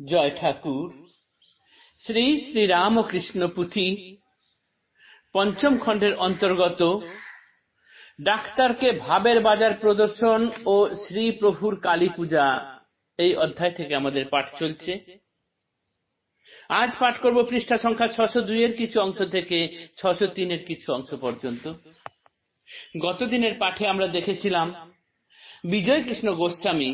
জয় ঠাকুর। শ্রী শ্রী রামকৃষ্ণ পুঁথি পঞ্চম খণ্ডের অন্তর্গত ডাক্তারকে ভাবের বাজার প্রদর্শন ও শ্রী প্রভুর কালী পূজা এই অধ্যায় থেকে আমাদের পাঠ চলছে। আজ পাঠ করব পৃষ্ঠা সংখ্যা ছশো দুইয়ের কিছু অংশ থেকে ছশো তিনের কিছু অংশ পর্যন্ত। গতদিনের পাঠে আমরা দেখেছিলাম বিজয় কৃষ্ণ গোস্বামী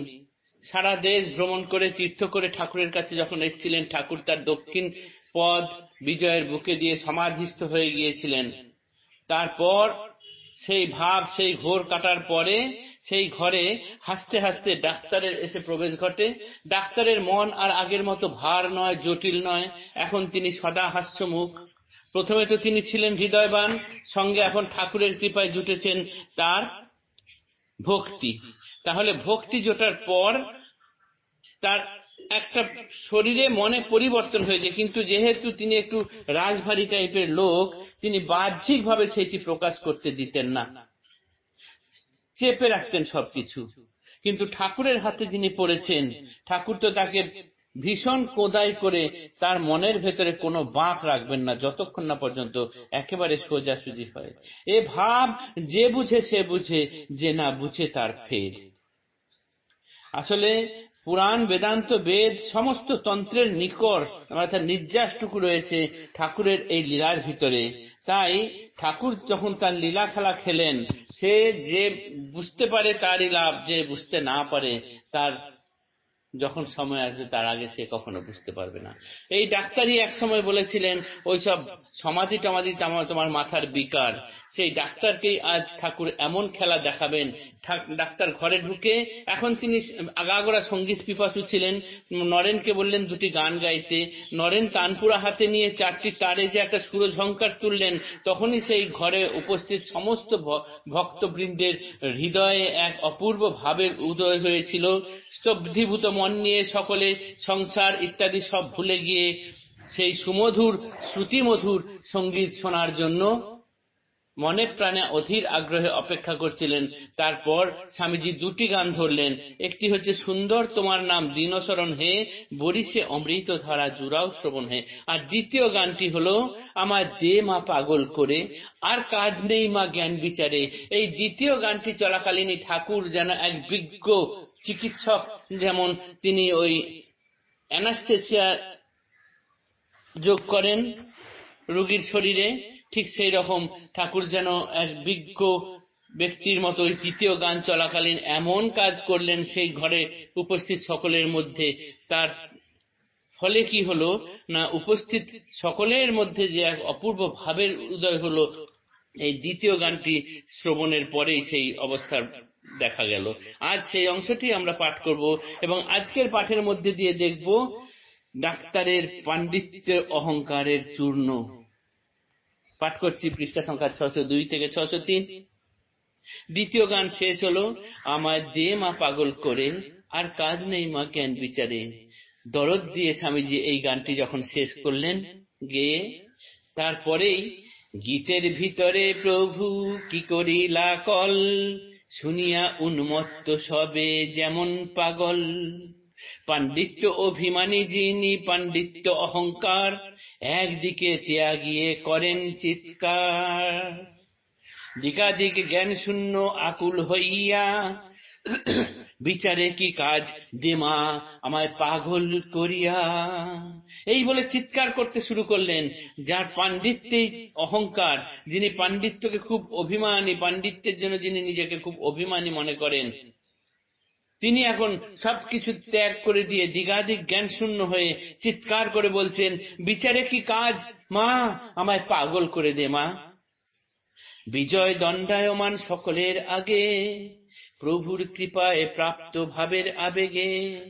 সারা দেশ ভ্রমণ করে, তীর্থ করে ঠাকুরের কাছে যখন এসেছিলেন, ঠাকুর তার দক্ষিণ পদ বিজয়ের বুকে দিয়ে সমাধিস্থ হয়ে গিয়েছিলেন। তারপর সেই ভাব, সেই ঘোর কাটার পরে সেই ঘরে হাসতে হাসতে ডাক্তারের এসে প্রবেশ ঘটে। ডাক্তারের মন আর আগের মতো ভার নয়, জটিল নয়। এখন তিনি সদা হাস্যমুখ। প্রথমে তো তিনি ছিলেন হৃদয়বান, সঙ্গে এখন ঠাকুরের কৃপায় জুটেছেন তার ভক্তি। তাহলে ভক্তি জোটার পর তার একটা শরীরে মনে পরিবর্তন হয়েছে, কিন্তু যেহেতু তিনি একটু রাজভারী টাইপের লোক, তিনি বাহ্যিকভাবে সেটি প্রকাশ করতে দিতেন না। চেপে রাখতেন সবকিছু। কিন্তু ঠাকুরের হাতে যিনি পড়েছেন, ঠাকুর তো তাকে ভীষণ কোদাই করে তার মনের ভেতরে কোনো বাঁক রাখবেন না, যতক্ষণ না পর্যন্ত একেবারে সোজাসুজি হয়। এ ভাব যে বুঝে সে বুঝে, যে না বুঝে তার ফের। আসলে পুরাণ, বেদান্ত, বেদ, সমস্ত তন্ত্রের নিকট নির্যাসটুকু রয়েছে ঠাকুরের এই লীলার ভিতরে। তাই ঠাকুর যখন তার লীলা খেলা খেলেন, সে যে বুঝতে পারে তারই লাভ, যে বুঝতে না পারে তার যখন সময় আসবে, তার আগে সে কখনো বুঝতে পারবে না। এই ডাক্তারই এক সময় বলেছিলেন, ওইসব সমাধি টমাধি তোমার মাথার বিকার। সেই ডাক্তারকেই আজ ঠাকুর এমন খেলা দেখাবেন। ডাক্তার ঘরে ঢুকে এখন তিনি আগাগোড়া সংগীত পিপাসু ছিলেন। নরেনকে বললেন, দুটি গান গাইতে। নরেন তানপুরা হাতে নিয়ে চারটি তারে যে একটা সুর সুরঝঙ্কার তুললেন, তখনই সেই ঘরে উপস্থিত সমস্ত ভক্তবৃন্দের হৃদয়ে এক অপূর্ব ভাবের উদয় হয়েছিল। স্তব্ধীভূত মন নিয়ে সকলে সংসার ইত্যাদি সব ভুলে গিয়ে সেই সুমধুর, শ্রুতিমধুর সংগীত শোনার জন্য মনে প্রাণে অধীর আগ্রহে অপেক্ষা করছিলেন। তারপর স্বামীজি দুটি গান ধরলেন। একটি হচ্ছে, সুন্দর তোমার নাম দীনসরণ হে, বরিশে অমৃত ধারা জুড়াও শ্রবণ হে। আর দ্বিতীয় গানটি হলো আমার দে মা পাগল করে, আর কাজ নেই মা জ্ঞান বিচারে। এই দ্বিতীয় গানটি চলাকালীনই ঠাকুর যেন এক বিজ্ঞ চিকিৎসক যেমন তিনি ওই অ্যানাস্থেসিয়া যোগ করেন রোগীর শরীরে ঠিক সেই রকম ঠাকুর যেন এক বিজ্ঞ ব্যক্তির মতো ওই তৃতীয় গান চলাকালীন এমন কাজ করলেন সেই ঘরে উপস্থিত সকলের মধ্যে। তার ফলে কি হলো না উপস্থিত সকলের মধ্যে যে এক অপূর্ব ভাবের উদয় হলো, এই দ্বিতীয় গানটি শ্রবণের পরেই সেই অবস্থার দেখা গেল। আজ সেই অংশটি আমরা পাঠ করব এবং আজকের পাঠের মধ্যে দিয়ে দেখব ডাক্তারের পাণ্ডিত্যের অহংকারের চূর্ণ। পাঠ করছি পৃষ্ঠা সংখ্যা ছশো দুই থেকে ছশো তিন। দ্বিতীয় গান শেষ হলো, আমায় দে মা পাগল করে, আর কাজ নেই মা জ্ঞান বিচারে। দরদ দিয়ে স্বামীজি এই গানটি যখন শেষ করলেন, গেয়ে তারপরেই, গীতের ভিতরে প্রভু, কি করিলা কল? শুনিয়া উন্মত্ত সবে যেমন পাগল। পাণ্ডিত্য অভিমানী যিনি, পাণ্ডিত্য অহংকার, একদিকে ত্যাগিয়ে করেন চিৎকার। দিকাদিক জ্ঞান শূন্য আকুল হইয়া, বিচারে কি কাজ দেমা আমায় পাগল করিয়া? এই বলে চিৎকার করতে শুরু করলেন, যার পাণ্ডিত্যে অহংকার, যিনি পাণ্ডিত্যকে খুব অভিমানী, পাণ্ডিত্যের জন্য যিনি নিজেকে খুব অভিমানী মনে করেন তিনি এখন সবকিছু ত্যাগ করে দিয়ে দিগাদিক জ্ঞান শূন্য হয়ে চিৎকার করে বলছেন, বিচারে কি কাজ? মা, আমায় পাগল করে দে, মা। বিজয় দণ্ডায়মান সকলের আগে, প্রভুর কৃপায় প্রাপ্ত ভাবের আবেগে,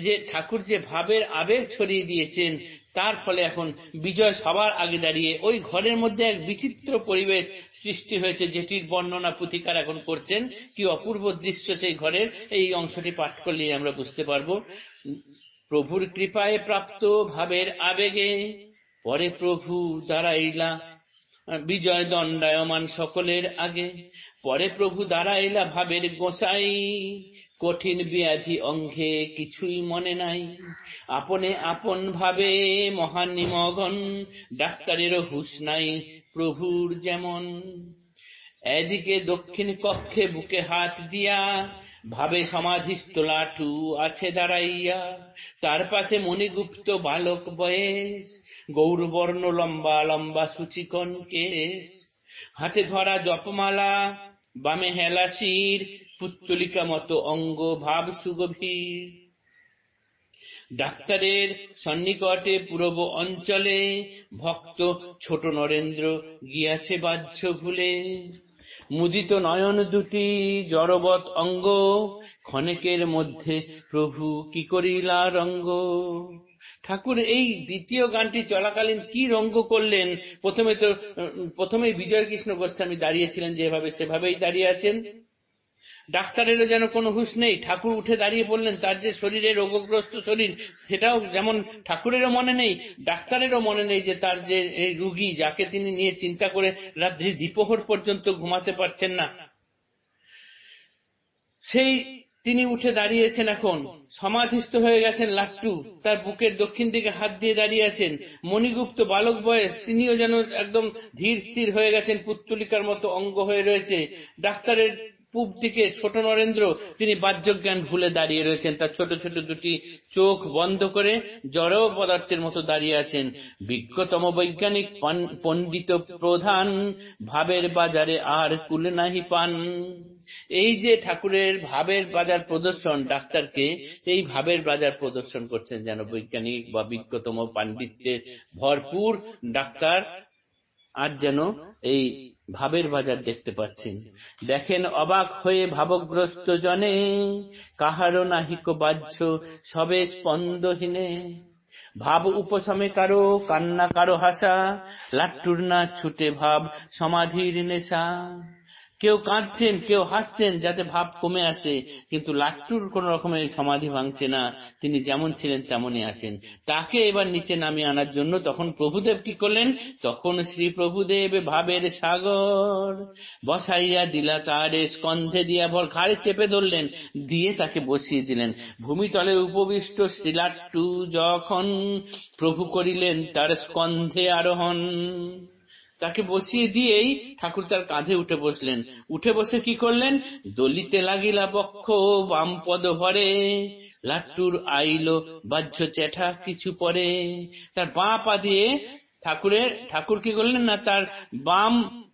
যে ঠাকুর যে ভাবের আবেগ ছড়িয়ে দিয়েছেন তার ফলে এখন বিজয় সবার আগে দাঁড়িয়ে ওই ঘরের মধ্যে এক বিচিত্র পরিবেশ সৃষ্টি হয়েছে, যেটির বর্ণনা পুথিকার এখন করছেন। কি অপূর্ব দৃশ্য সেই ঘরের, এই অংশটি পাঠ করলে আমরা বুঝতে পারব। প্রভুর কৃপায় প্রাপ্ত ভাবের আবেগে পরে প্রভু দাঁড়াইলা, বিজয় দণ্ডায়মান সকলের আগে। পরে প্রভু দাঁড়াইলা ভাবের গোসাই কঠিন ব্যাধি অঙ্গে কিছুই মনে নাই। আপনে আপন ভাবে মহান নিমগন, ডাক্তারেরও হুশ নাই প্রভুর যেমন। এদিকে দক্ষিণ কক্ষে বুকে হাত দিয়া ভাবে সমাধিস্থ লাটু আছে দাঁড়াইয়া। তার পাশে মণিগুপ্ত বালক বয়েস, গৌরবর্ণ লম্বা লম্বা সুচিকন কেশ। হাতে ধরা জপমালা, বামে হেলা শির পুত্তলিকা মতো অঙ্গ ভাব সুগভীর। ডাক্তারের সন্নিকটে পূর্ব অঞ্চলে ভক্ত ছোট নরেন্দ্র গিয়াছে বাহ্য ভুলে। মুদিত নয়ন দুটি জড়বৎ অঙ্গ ক্ষণেকের মধ্যে প্রভু কি করিলা রঙ্গ? ঠাকুর এই দ্বিতীয় গানটি চলাকালীন কি রঙ্গ করলেন? প্রথমে তো উম, প্রথমেই বিজয় কৃষ্ণ গোস্বামী দাঁড়িয়েছিলেন যেভাবে সেভাবেই দাঁড়িয়ে আছেন। ডাক্তারেরও যেন কোনো হুশ নেই। ঠাকুর উঠে দাঁড়িয়ে পড়লেন তার যে শরীরে রোগগ্রস্ত শরীর, সেটাও যেমন ঠাকুরেরও মনে নেই, ডাক্তারেরও মনে নেই যে তার যে এই রুগী যাকে তিনি নিয়ে চিন্তা করে রাত্রি দ্বিপ্রহর পর্যন্ত ঘুমাতে পারছেন না। সেই তিনি উঠে দাঁড়িয়েছেন এখন, সমাধিস্থ হয়ে গেছেন লাট্টু, তার বুকের দক্ষিণ দিকে হাত দিয়ে দাঁড়িয়ে আছেন। মণিগুপ্ত বালক বয়স, তিনিও যেন একদম ধীর স্থির হয়ে গেছেন, পুত্তলিকার মতো অঙ্গ হয়ে রয়েছে। ডাক্তারের পূব দিকে ছোট নরেন্দ্র, তিনি বাহ্যজ্ঞান ভুলে দাঁড়িয়ে রয়েছেন। তার ছোট ছোট দুটি চোখ বন্ধ করে জড় পদার্থের মতো দাঁড়িয়ে আছেন। বিজ্ঞতম বৈজ্ঞানিক পণ্ডিত প্রধান, ভাবের বাজারে আর কুলে নাহি পান। এই যে ঠাকুরের ভাবের বাজার প্রদর্শন, ডাক্তারকে এই ভাবের বাজার প্রদর্শন করছেন যেন বৈজ্ঞানিক বা বিজ্ঞতম পাণ্ডিত্যে ভরপুর ডাক্তার, আর যেন এই ভাবের বাজার দেখতে পাচ্ছেন। দেখেন অবাক হয়ে ভাবগ্রস্ত জনে, কাহারো নাহিক বাহ্য সবে স্পন্দহীনে। ভাব উপশমে কারও, কান্না কারও হাসা, লাট্টুর না ছুটে ভাব সমাধির নেশা। কেউ কাঁদছেন, কেউ হাসছেন, যাতে ভাব কমে আসে, কিন্তু লাট্টুর কোন রকমের সমাধি ভাঙছে না। তিনি যেমন ছিলেন তেমনই আছেন। তাকে এবার নিচে নামিয়ে আনার জন্য তখন প্রভুদেব কি করলেন? তখন শ্রী প্রভুদেব ভাবের সাগর বসাইয়া দিলা তারে, স্কন্ধে দিয়া ভর ঘাড়ে চেপে ধরলেন, দিয়ে তাকে বসিয়ে দিলেন। ভূমিতলে উপবিষ্ট শ্রীলাট্টু যখন প্রভু করিলেন, তার স্কন্ধে আরোহণ তাকে বসিয়ে দিয়েই ঠাকুর তার কাঁধে উঠে বসলেন। উঠে বসে কি করলেন? দলিতে লাগিলা পক্ষ বাম পদ ভরে। লাট্টুর আইলো, বাহ্য চেঠা কিছু পরে। তার বাঁ পা দিয়ে ঠাকুরের, ঠাকুর কি করলেন না, তার বাম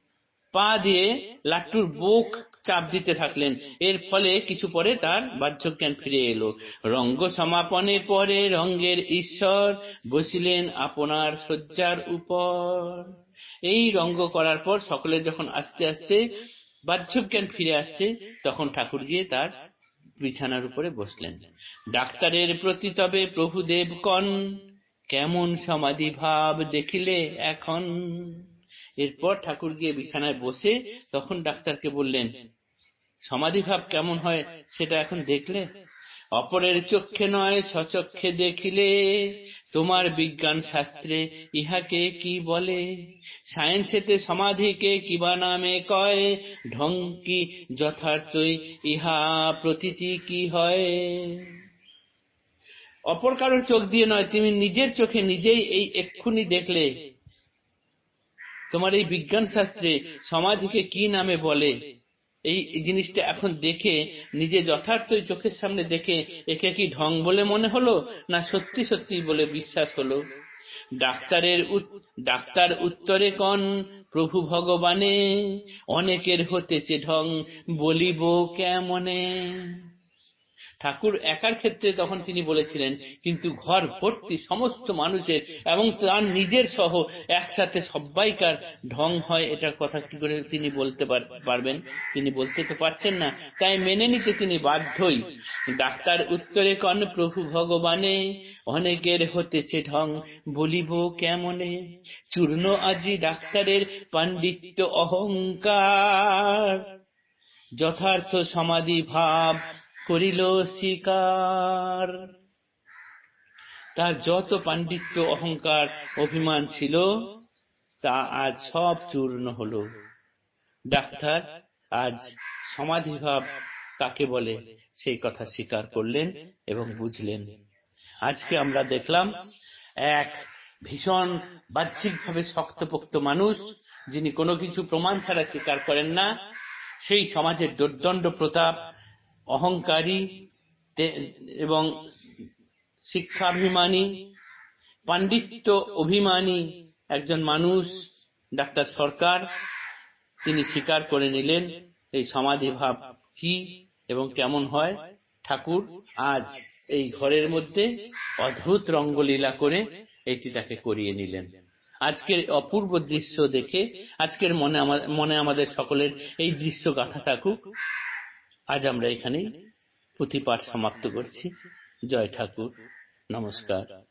পা দিয়ে লাট্টুর বুক চাপ দিতে থাকলেন। এর ফলে কিছু পরে তার বাহ্যজ্ঞান ফিরে এলো। রঙ্গ সমাপনের পরে রঙ্গের ঈশ্বর বসিলেন আপনার শয্যার উপর। এই রঙ্গ করার পর সকলে যখন আস্তে আস্তে বাহ্যজ্ঞান ফিরে আসছে, তখন ঠাকুর গিয়ে তার বিছানার উপরে বসলেন। ডাক্তারের প্রতি তবে প্রভুদেব কন কেমন সমাধি ভাব দেখিলে এখন? এরপর ঠাকুর গিয়ে বিছানায় বসে তখন ডাক্তারকে বললেন, সমাধি ভাব কেমন হয় সেটা এখন দেখলে? অপরের চক্ষে নয়, সচক্ষে দেখিলে। তোমার বিজ্ঞান শাস্ত্রে ইহাকে কি বলে? সায়েন্সেতে সমাধিকে কিবা নামে কয়? ঢঙ্কি যথার্থই ইহা প্রতীতি কি হয়? অপর কারোর চোখ দিয়ে নয়, তুমি নিজের চোখে নিজেই এই এক্ষুনি দেখলে। তোমার এই বিজ্ঞান শাস্ত্রে সমাধিকে কি নামে বলে? এই জিনিসটা এখন দেখে, নিজে যথার্থই চোখের সামনে দেখে, একে কি ঢং বলে মনে হলো, না সত্যি সত্যি বলে বিশ্বাস হলো? ডাক্তারের ডাক্তার উত্তরে কন, প্রভু ভগবানে, অনেকের হতেছে ঢং, বলিব কেমনে? ঠাকুর একার ক্ষেত্রে তখন তিনি বলেছিলেন, কিন্তু ঘর ভর্তি সমস্ত মানুষের এবং তার নিজের সহ একসাথে সবাইকার ঢং হয়। এটার কথা কি করে তিনি বলতে পারবেন? তিনি বলতে তো পারছেন না। তাই মেনে নিতে তিনি বাধ্যই। ডাক্তার উত্তরে কন, প্রভু ভগবানে, অনেকের হতেছে ঢং, বলিব কেমনে? চূর্ণ আজি ডাক্তারের পাণ্ডিত্য অহংকার। যথার্থ সমাধি ভাব করিল স্বীকার তার যত পাণ্ডিত্য, অহংকার, অভিমান ছিল, তা আজ সব চূর্ণ হলো। ডাক্তার আজ সমাধিভাব কাকে বলে, সেই কথা স্বীকার করলেন এবং বুঝলেন। আজকে আমরা দেখলাম এক ভীষণ বাহ্যিকভাবে শক্তপোক্ত মানুষ, যিনি কোনো কিছু প্রমাণ ছাড়া স্বীকার করেন না, সেই সমাজের দুর্দণ্ড প্রতাপ অহংকারী এবং শিক্ষাভিমানী, পাণ্ডিত্য অভিমানী একজন মানুষ, ডাক্তার সরকার। তিনি স্বীকার করে নিলেন, এই সমাধি ভাব কি এবং কেমন হয়? ঠাকুর, আজ এই ঘরের মধ্যে অদ্ভুত রঙ্গলীলা করে এটি তাকে করিয়ে নিলেন। আজকের অপূর্ব দৃশ্য দেখে, আজকের মনে মনে আমাদের সকলের এই দৃশ্য গাথা থাকুক। আজ আমরা এখানেই পুঁথি পাঠ সমাপ্ত করছি। জয় ঠাকুর। নমস্কার।